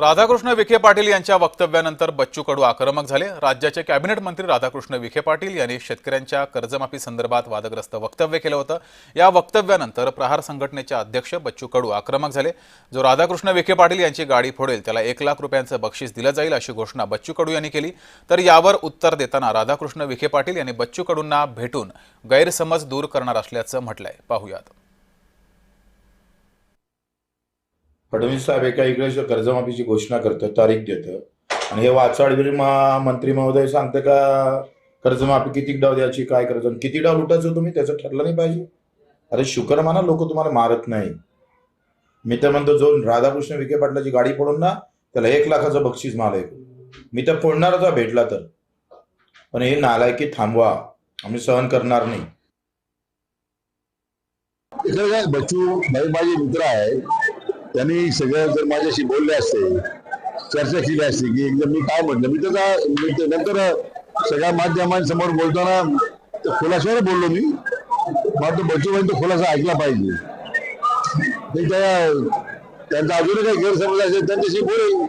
राधाकृष्ण विखे पाटील यांच्या वक्तव्यानंतर बच्चू कडू आक्रमक झाले. राज्याचे कॅबिनेट मंत्री राधाकृष्ण विखे पाटील यांनी शेतकऱ्यांच्या कर्जमाफी संदर्भात वादग्रस्त वक्तव्य केलं होतं. या वक्तव्यानंतर प्रहार संघटनेचे अध्यक्ष बच्चू कडू आक्रमक झाले. जो राधाकृष्ण विखे पाटील यांची गाडी फोडेल त्याला एक लाख रुपयांचं बक्षीस दिलं जाईल अशी घोषणा बच्चू कडू यांनी केली. तर यावर उत्तर देताना राधाकृष्ण विखे पाटील यांनी बच्चू कडूंना भेटून गैरसमज दूर करणार असल्याचं म्हटलंय. पाहुयात. फडणवीस साहेब एका इकडे कर्जमाफीची घोषणा करतो तारीख देतं आणि हे वाचाडवीर मंत्री महोदय सांगतं का कर्जमाफी किती डाव द्यायची काय करायचं? किती डाव लुटायचं तुम्ही? त्याचं ठरलं नाही पाहिजे. अरे शुकर माना लोक तुम्हाला मारत नाही. मी तर म्हणतो जो राधाकृष्ण विखे पाटलाची गाडी फोडून ना त्याला एक लाखाचं बक्षीस मला मी तर फोडणारच भेटला तर. पण हे नालायकी थांबवा. आम्ही सहन करणार नाही. बच्चू भाई माझे मित्र आहे त्यांनी सगळ्या जर माझ्याशी बोलले असते चर्चा केली असते की एकदम मी काय म्हटलं मी त्याचा मी ते नंतर सगळ्या माध्यमांसमोर बोलताना त्या खुलाशावर बोललो मी. मात्र बच्चूबाई तो खुलासा ऐकला पाहिजे. त्या त्यांचा अजूनही काही गैरसमज असेल त्यांच्याशी बोलेल